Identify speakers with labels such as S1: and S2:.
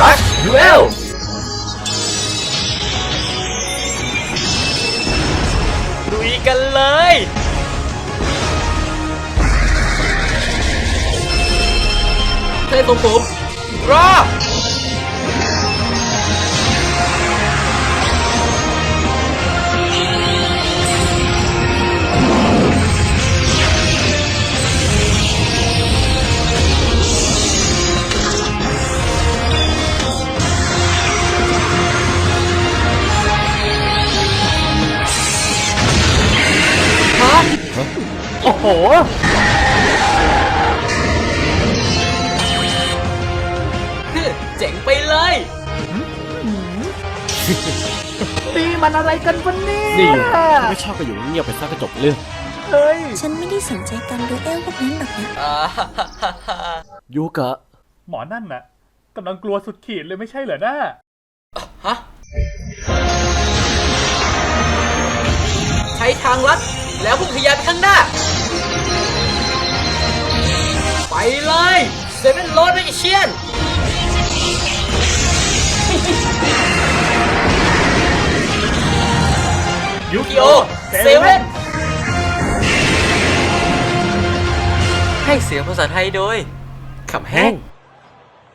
S1: รัชดูเอลลุยกันเลยเฮ้ยผมผมรอ
S2: โอ้โห
S1: เจ๋งไปเลย
S2: นี่มันอะไรกันวะเนี่ย
S3: นี่ไม่ชอบก็อยู่เงียบๆไปซะก็จบเรื่อง
S2: เฮ้ย
S4: ฉันไม่ได้สนใจการดูเอลพวกนั้นหรอกนะ
S1: อ่า
S3: ยูกะ
S2: หมอนั่นน่ะกำลังกลัวสุดขีดเลยไม่ใช่เหรอน้า
S1: ฮะ ใช้ทางลัด แล้วพุ่งทะยานไปข้างหน้า ไปเลยเซเว่นโรดแมกเชียนยูกิโอเซเว่นให้เสียงภาษาไทยโดยขับแห้ง